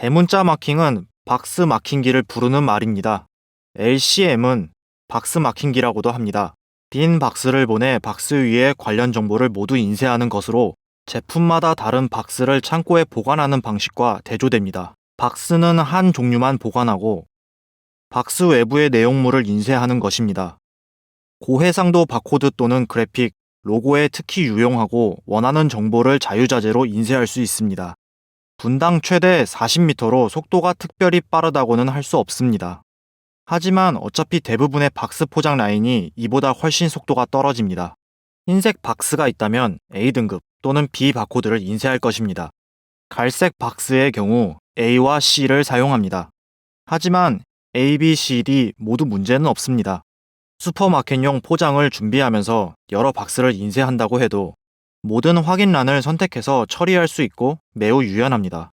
대문자 마킹은 박스 마킹기를 부르는 말입니다. LCM은 박스 마킹기라고도 합니다. 빈 박스를 보내 박스 위에 관련 정보를 모두 인쇄하는 것으로 제품마다 다른 박스를 창고에 보관하는 방식과 대조됩니다. 박스는 한 종류만 보관하고 박스 외부의 내용물을 인쇄하는 것입니다. 고해상도 바코드 또는 그래픽, 로고에 특히 유용하고 원하는 정보를 자유자재로 인쇄할 수 있습니다. 분당 최대 40m로 속도가 특별히 빠르다고는 할 수 없습니다. 하지만 어차피 대부분의 박스 포장 라인이 이보다 훨씬 속도가 떨어집니다. 흰색 박스가 있다면 A등급 또는 B 바코드를 인쇄할 것입니다. 갈색 박스의 경우 A와 C를 사용합니다. 하지만 A, B, C, D 모두 문제는 없습니다. 슈퍼마켓용 포장을 준비하면서 여러 박스를 인쇄한다고 해도 모든 확인란을 선택해서 처리할 수 있고 매우 유연합니다.